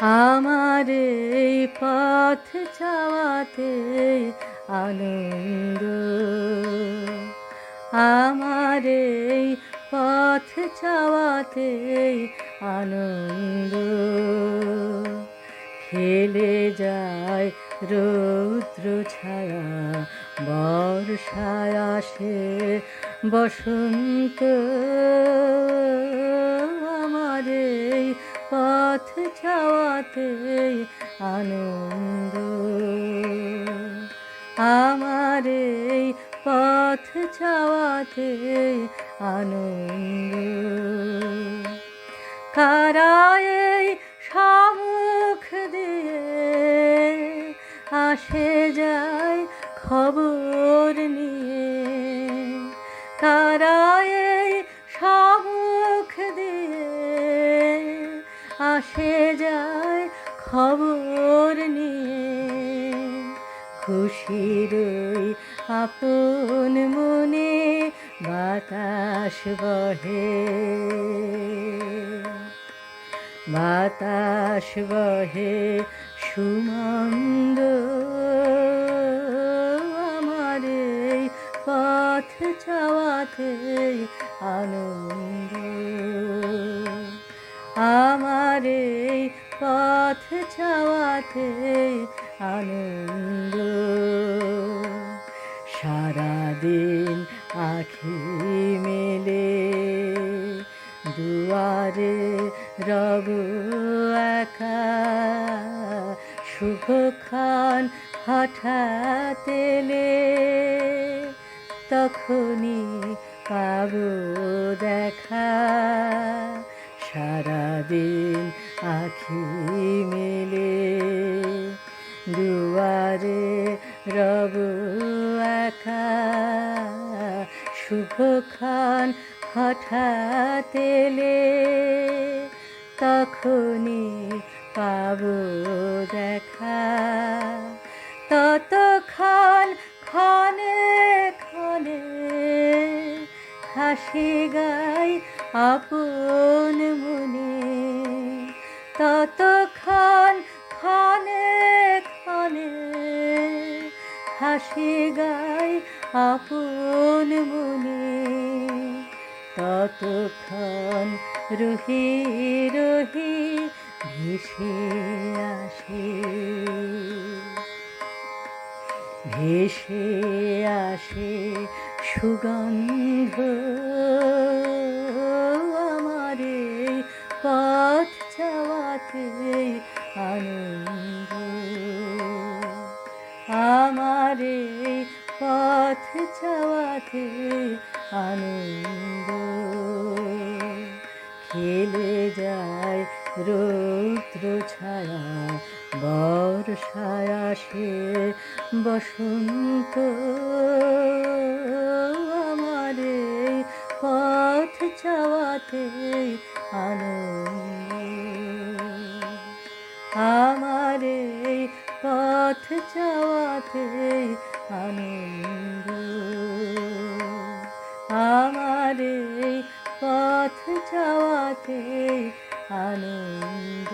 আমার এই পথ চাওয়াতে আনন্দ। আমার এই পথ চাওয়াতে আনন্দ। খেলে যায় রৌদ্র ছায়া, বর্ষায় আসে বসন্ত। আমার এই পথ চাওয়াতে আনন্দ। আমার এই পথ চাওয়াতে আনন্দ। কারায় সম্মুখ দিয়ে আসে যায় খবর নিয়ে? কারায় সম্মুখ দিয়ে আসে যায় খবর নিয়ে খুশির ওই আপন মনে বাতাস বহে। বাতাস বহে সুমন্দ আমার পথ চাওয়াতে আনন্দ। আমার পথ চাওয়াতে আনন্দ। সারাদিন আখি মেলে, দুয়ারে রব একা। শুভক্ষণ হঠাৎ এলে তখনই পাব দেখা। সারাদিন আখি মেলে, দুয়ারে রব একা শুভক্ষণ হঠাৎ এলে, তখনই পাব দেখা। ততক্ষণ ক্ষণে ক্ষণে হাসি গাই আপন মনে। ততক্ষণ, ক্ষণে ক্ষণে হাসি গাই আপন মনে। ততক্ষণ রহি রহি ভেসে আসে। ভেসে আসে সুগন্ধ আমার পথ চাওয়াতে আনন্দ। আমার পথ চাওয়াতে আনন্দ। খেলে যায় রৌদ্র ছায়া বর্ষায় আসে বসন্ত। আমার পথ চাওয়াতে আনন্দ। আমার পথ চাওয়াতে আনন্দ।